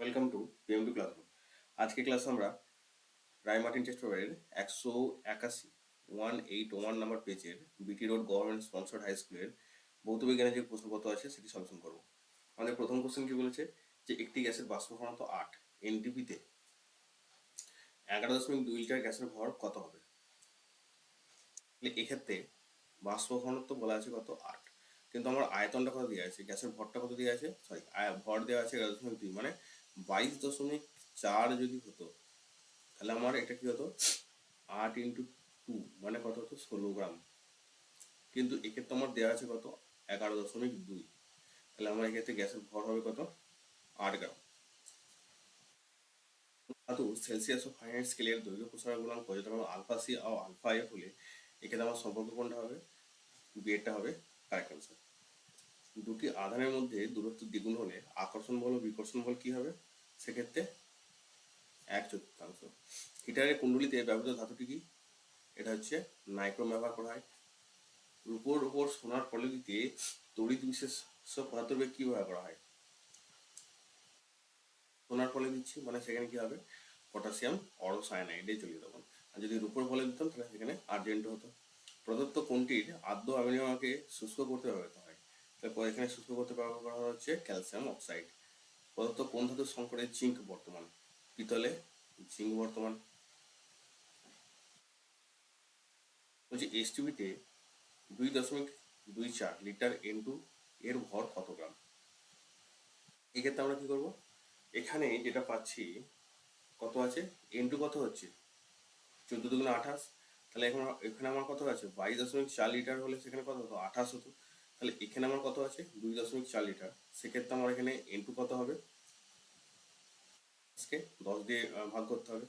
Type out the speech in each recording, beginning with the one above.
Welcome to PM two classroom আজকে ক্লাসে আমরা রায় মার্টিন টেস্ট পেপারের একশো একাশি ওয়ান এইট ওয়ান নাম্বার পেজের BT road government sponsored high স্কুলের ভৌত বিজ্ঞানের যে প্রশ্নপত্র আছে সেটি সলিউশন করব। আমাদের প্রথম কোশ্চেন কি বলেছে? যে একটি গ্যাসের বাষ্প ঘনত্ব আট এনটিপিতে এগারো দশমিক দুই লিটার গ্যাসের ভর কত হবে? এক্ষেত্রে বাষ্প ঘনত্ব বলা আছে কত? আট। কিন্তু আমার আয়তনটা কত দেওয়া আছে? গ্যাসের ভরটা কত দেওয়া আছে? সরি ভর দেওয়া আছে এগারো দশমিক দুই মানে বাইশ দশমিক চার যদি হতো, তাহলে আমার এটা কি হতো? আট ইন্টু টু মানে কত হতো? ষোলো গ্রাম। কিন্তু এক্ষেত্রে আমার দেওয়া আছে কত? এগারো দশমিক দুই। তাহলে আমার এক্ষেত্রে গ্যাসের ভর হবে কত? আট গ্রাম। ধাতু সেলসিয়াস ও ফাইনাইট স্কেলের দৈর্ঘ্য প্রসারণ গুণাঙ্ক যথা আলফা সি ও আলফা এ হলে, এক্ষেত্রে আমার সম্পর্ক কোনটা হবে? বিয়েটা হবে কারেক্ট অ্যান্সার দুটি আধানের মধ্যে দূরত্ব দ্বিগুণ হলে আকর্ষণ বল ও বিকর্ষণ বল কি হবে? সেক্ষেত্রে এক চতুর্থাংশ। হিটারের কুণ্ডলিতে ব্যবহৃত ধাতুটি কি? এটা হচ্ছে নাইক্রোম ব্যবহার করা হয়। রূপোর উপর সোনার পলিতে তড়িৎ বিশেষ পদার্থ কি ব্যবহার করা হয়? সোনার ফলে দিচ্ছি মানে সেখানে কি হবে? পটাশিয়াম অরোসায়ানাইডে চলে তখন আর যদি রূপোর ফলে দিতাম, তাহলে সেখানে আর্জেন্ট হতো। প্রদত্ত কোনটির আদ্য অ্যামিনিয়ামকে শুষ্ক করতে ব্যবহৃত তারপর এখানে শুষ্ক করতে ব্যবহার করা হচ্ছে ক্যালসিয়াম অক্সাইড। প্রদত্ত কোন ধাতুর সংকটে জিঙ্ক বর্তমান? পিতলে জিঙ্ক বর্তমান। বলছি এসটিভিতে দুই দশমিক দুই চার লিটার এন টু এর ভর কত গ্রাম? এক্ষেত্রে আমরা কি করব? এখানে যেটা পাচ্ছি, কত আছে? এন টু কত হচ্ছে? চোদ্দ দুগুণ আঠাশ। তাহলে এখন এখানে আমার কত আছে? বাইশ দশমিক চার লিটার হলে সেখানে কত? হতো আঠাশ হতো। তাহলে এখানে আমার কত আছে? দুই দশমিক চার লিটার। সেক্ষেত্রে আমার এখানে এন টু কত হবে? আজকে দশ দিয়ে ভাগ করতে হবে।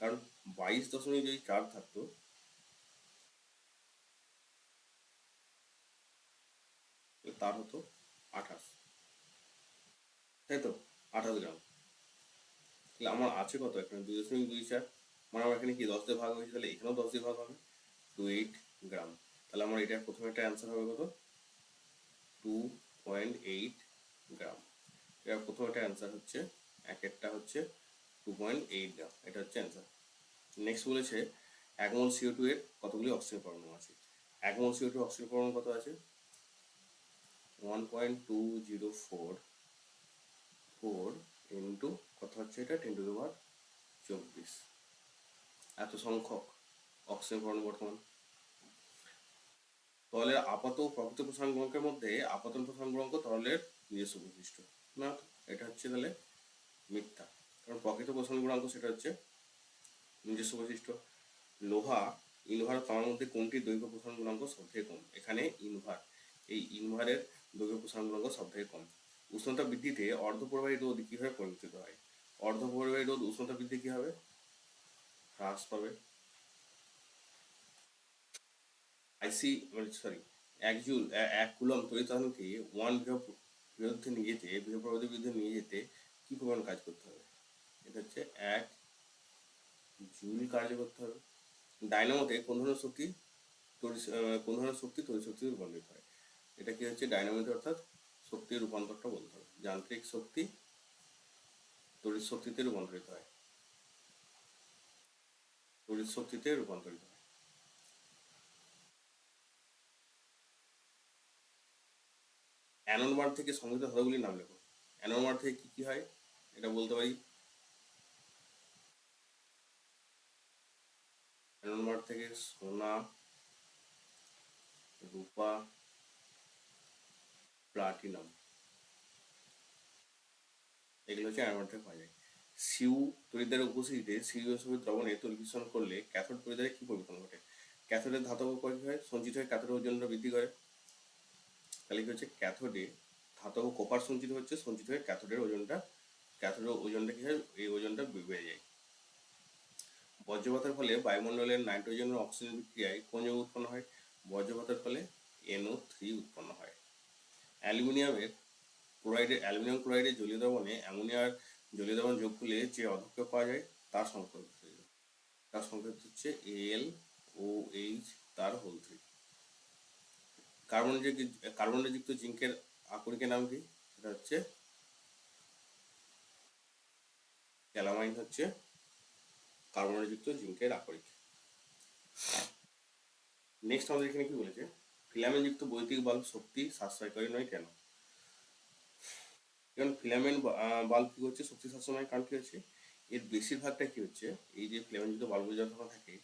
কারণ বাইশ দশমিক যদি চার থাকতো তার হতো আঠাশ। তাই তো? আঠাশ গ্রাম। তাহলে আমার আছে কত এখানে? দুই দশমিক দুই চার। মানে আমার এখানে কি দশ দিয়ে ভাগ হয়েছে? তাহলে এখানেও দশ দিয়ে ভাগ হবে। Two eight gram. তাহলে আমার এটা প্রথমে একটা অ্যান্সার হবে কত? Two point eight gram. এটা প্রথম একটা অ্যান্সার হচ্ছে, এক একটা হচ্ছে টু পয়েন্ট এইট গ্রাম। এটা হচ্ছে অ্যান্সার নেক্সট বলেছে এক মোল সিও টু এর কতগুলি অক্সিজেন পরমাণু আছে? এক মোল সিও টু অক্সিজেন পরমাণু কত আছে? One point two zero four four into কত হচ্ছে এটা? টেন টু দি পাওয়ার চব্বিশ। এত সংখ্যক অক্সিজেন পরমাণু বর্তমান। তরলের আপাত প্রকৃত প্রসারণ গুণকের মধ্যে আপাতন প্রসারণ গুণাঙ্ক তরলের নিজস্ব বৈশিষ্ট্য। না, এটা হচ্ছে তাহলে মিথ্যা। কারণ প্রকৃত প্রসারণ গুণাঙ্ক সেটা হচ্ছে নিজস্ব বৈশিষ্ট্য। লোহা, ইনভার তার মধ্যে কোনটি দৈর্ঘ্য প্রসারণ গুণাঙ্ক সবথেকে কম? এখানে ইনভার। এই ইনভারের দৈর্ঘ্য প্রসারণ গুণাঙ্ক সবথেকে কম। উষ্ণতা বৃদ্ধিতে অর্ধপরিবাহী রোধ কীভাবে পরিবর্তিত হয়? অর্ধপরিবাহী রোধ উষ্ণতা বৃদ্ধি কি হবে হ্রাস পাবে। আইসি মানে সরি এক জুল এক কুলম আধানকে ওয়ান বিভব বিরুদ্ধে নিয়ে যেতে বিভব প্রবাহের বিরুদ্ধে নিয়ে যেতে কি পরিমাণ কাজ করতে হবে? এটা হচ্ছে এক জুল কার্য করতে হবে। ডায়নামোতে কোন ধরনের শক্তি তড়িৎ কোন ধরনের শক্তি তড়িৎ শক্তিতে রূপান্তরিত হয়? এটা কি হচ্ছে ডায়নামিতে অর্থাৎ শক্তির রূপান্তরটা বলতে হবে। যান্ত্রিক শক্তি তড়িৎ শক্তিতে রূপান্তরিত হয়। তড়িৎ শক্তিতে রূপান্তরিত হয়। অ্যানোনমার থেকে সংগৃহীত ধাতুগুলির নাম লেখো। অ্যানোনমার থেকে কি কি হয়? এটা বলতে পারি। অ্যানোনমার থেকে সোনা, রূপা, প্লাটিনাম। এগুলো হচ্ছে অ্যানোনমার থেকে পাওয়া যায়। সিউ তরিদ্বারের উপস্থিতিতে সমেত দ্রবণে তরিবিষণ করলে ক্যাথোড তরিদ্বারে কি পরিবর্তন ঘটে? ক্যাথোডের ধাতব কয় হয়? সঞ্চিত হয়ে ক্যাথোডের ওজনটা বৃদ্ধি করে। তাহলে কি হচ্ছে ক্যাথোডে ধাতব কোপার সঞ্চিত হচ্ছে, সঞ্চিত হয়ে ক্যাথোডের ওজনটা ক্যাথোডের ওজনটা কি হয়? এই ওজনটা বেড়ে যায়। বজ্রপাতের ফলে বায়ুমণ্ডলের নাইট্রোজেন ও অক্সিজেন বিক্রিয়ায় কোন যৌগ উৎপন্ন হয়? বজ্রপাতের ফলে এনও থ্রি উৎপন্ন হয়। অ্যালুমিনিয়ামের ক্লোরাইডের অ্যালুমিনিয়াম ক্লোরাইডের জলীয় দ্রবণে অ্যামোনিয়ার জলীয় দ্রবণ যোগ করলে যে অধ্যক্ষ পাওয়া যায়, তার সংকেত তার সংকেত হচ্ছে এল ও এইচ তার হোল থ্রি কার্বন যে কার্বনযুক্ত জিঙ্কের আকরিকের নাম কি? এটা হচ্ছে ক্যালামাইন হচ্ছে কার্বনযুক্ত জিঙ্কের আকরিক। নেক্সট আমাদের এখানে কি বলেছে? ফিলামেন্টযুক্ত বৈদ্যুতিক বাল্ব শক্তি সাশ্রয়কারী নয় কেন? কারণ ফিলামেন্ট বাল্ব কি হচ্ছে? শক্তি সাশ্রয় নয়। কারণ কি হচ্ছে? এর বেশিরভাগটা কি হচ্ছে? এই যে ফিলামেন্টযুক্ত বাল্ব যখন থাকে,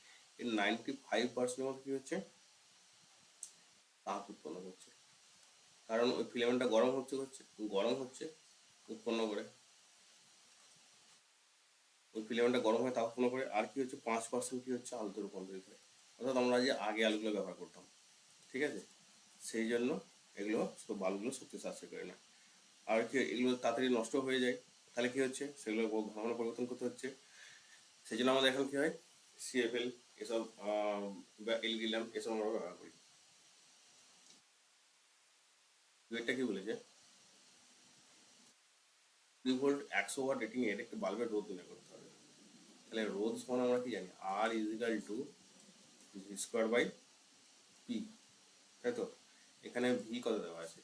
এর নাইনটি ফাইভ পার্সেন্টের মধ্যে কি হচ্ছে? তাপ উৎপন্ন করছে। কারণ ওই ফিলামেন্টটা গরম হচ্ছে হচ্ছে, গরম হচ্ছে উৎপন্ন করে। ওই ফিলামেন্টটা গরম হয়ে তাপ উৎপন্ন করে, আর কি হচ্ছে পাঁচ পার্সেন্ট কি হচ্ছে আলোতে রূপান্তরিত হয়। অর্থাৎ আমরা যে আগে আলুগুলো ব্যবহার করতাম, ঠিক আছে? সেই জন্য এগুলো সব বাল্বগুলো শক্তি সাশ্রয় করে না আর কি এগুলো তাড়াতাড়ি নষ্ট হয়ে যায়, তাহলে কি হচ্ছে? সেগুলো ঘন পরিবর্তন করতে হচ্ছে। সেই জন্য আমাদের এখন কি হয়? সিএফএল এসব এলইডি ল্যাম্প এসব আমরা ব্যবহার করি। এটা কি বলেছে? কুড়ি ভোল্ট একশো ওয়াট রেটিং এর একটা বাল্বের রোধ নির্ণয় করতে হবে। তাহলে রোধ সমান আমরা কি জানি? আর is equal to V square by P তাই তো? এখানে ভি কত দেওয়া আছে?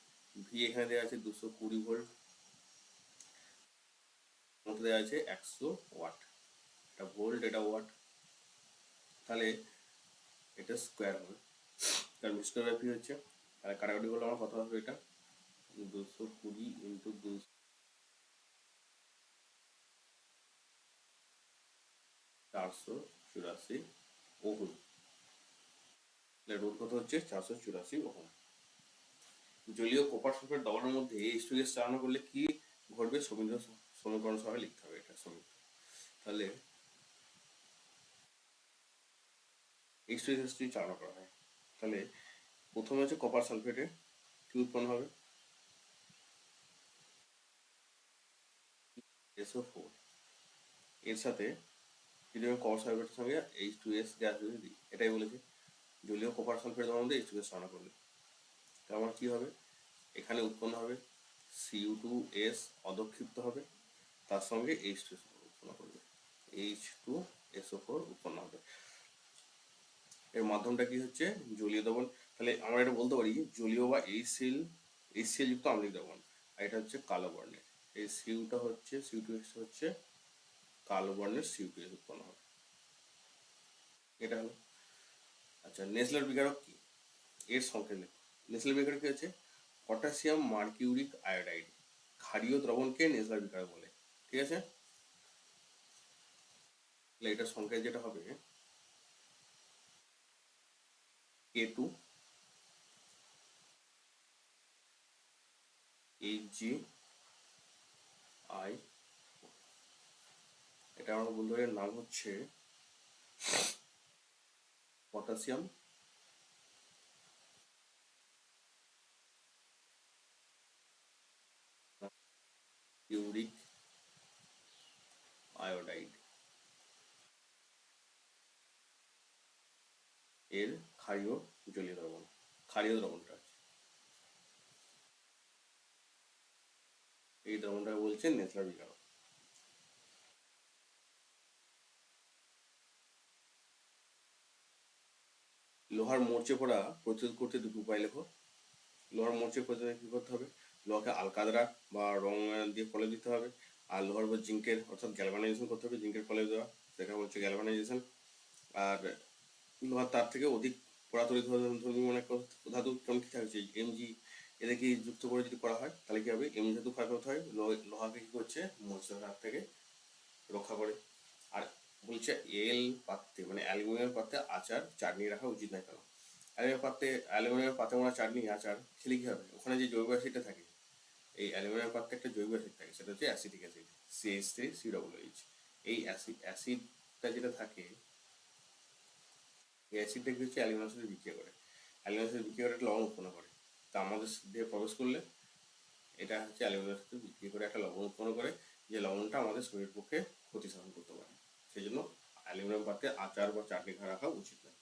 ভি এখানে দেওয়া আছে দুশো কুড়ি ভোল্ট মধ্যে দেওয়া আছে? একশো ওয়াট এটা ভোল্ট এটা ওয়াট তাহলে এটা স্কোয়ার হবে। কারণ স্কোয়ার বাই পি হচ্ছে। তাহলে কাটাকাটি করলে আমার কত হবে এটা? দুশো কুড়ি ইন্টু দুশো। চারশো চুরাশি ওহম। রোধ কত হচ্ছে? চারশো চুরাশি ওহম। জলীয় কপার সালফেট দ্রবণের মধ্যে এইচ টু চালানো করলে কি ঘটবে? সমীকরণ সমীকরণ সহ লিখতে হবে এটা, সমীকরণ। তাহলে এইচ টু চালানো করা হয়। তাহলে প্রথমে হচ্ছে কপার সালফেটে কি উৎপন্ন হবে? এসও ফোর এর সাথে যদি কপার সালফেটের সঙ্গে এইচ টু এস গ্যাস যদি দিই, এটাই বলেছি। জলীয় কপার সালফেটের মধ্যে এইচ টু এস চালানো করলে তো আমার কি হবে? এখানে উৎপন্ন হবে সিউ টু এস অধক্ষিপ্ত হবে, তার সঙ্গে এইচ টু উৎপন্ন করবে। এইচ টু এসও ফোর উৎপন্ন হবে। এর মাধ্যমটা কি হচ্ছে? জলীয় দ্রবণ। তাহলে আমরা এটা বলতে পারি জলীয় বা এইচসিএল এইচসিএল যুক্ত আম্লিক দ্রবণ। আর এটা হচ্ছে কালো বর্ণের। এই সিউটা হচ্ছে সিউ হচ্ছে কালো বর্ণের সিউ উৎপন্ন হবে। এটা হলো। আচ্ছা নেসলার বিকারক কি? এর সংকেত নেসলার বিকারক কি হচ্ছে? Potassium mercuric iodide. ক্ষারীয় দ্রবণকে নেসলার বিকারক বলে, ঠিক আছে? এটার সংকেত যেটা হবে K two H G I. এটা আমার বন্ধুদের নাম হচ্ছে পটাশিয়াম। Uric iodide. এর ক্ষারীয় জলীয় দ্রবণ, ক্ষারীয় দ্রবণটা আছে এই দ্রবণটা বলছে নেসলার বিকারক। লোহার মরচে পড়া প্রতিরোধ করতে দুটো উপায় লেখো। লোহার মরচে প্রতিরোধ কি করতে হবে? লোহাকে আলকাদরা বা রং দিয়ে ফলে দিতে হবে। আর লোহার উপর জিঙ্কের, অর্থাৎ গ্যালভানাইজেশন করতে হবে, জিঙ্কের ফলে দেওয়া। সেটা হচ্ছে গ্যালভানাইজেশন আর লোহার তার থেকে অধিক পরাতরিত ধর্মী মনে ধাতু কেমন কি থাকছে এমজি এদেরকে যুক্ত করে যদি করা হয়, তাহলে কি হবে? এমজি ধাতু ক্ষয়প্রাপ্ত হয়। লোহাকে কি করছে? মরচের হাত থেকে রক্ষা করে। আর বলছে এল পাত্রে মানে অ্যালুমিনিয়াম পাত্রে আচার চাটনি রাখা উচিত নয় কেন? অ্যালুমিনিয়াম পাত্রে অ্যালুমিনিয়াম পাত্রে মোড়া চাটনি, আচার খেলে কি হবে? ওখানে যে জৈব অ্যাসিডটা থাকে, এই অ্যালুমিনিয়াম পাত্রে একটা জৈব অ্যাসিড থাকে, সেটা হচ্ছে acidic acid CH three C double H এই অ্যাসিড, অ্যাসিডটা যেটা থাকে, এই অ্যাসিডটা কি হচ্ছে? অ্যালুমিনিয়াম সাথে বিক্রিয়া করে। অ্যালুমিনিয়াম সাথে বিক্রিয়া করে একটা লবণ উৎপন্ন করে। তা আমাদের দেহে প্রবেশ করলে এটা হচ্ছে অ্যালুমিনিয়াম সাথে বিক্রি করে একটা লবণ উৎপন্ন করে, যে লবণটা আমাদের শরীরের পক্ষে ক্ষতি সাধন করতে পারে। সেই জন্য অ্যালুমিনিয়াম পাতে আচার বা চাটনি রাখা উচিত নয়।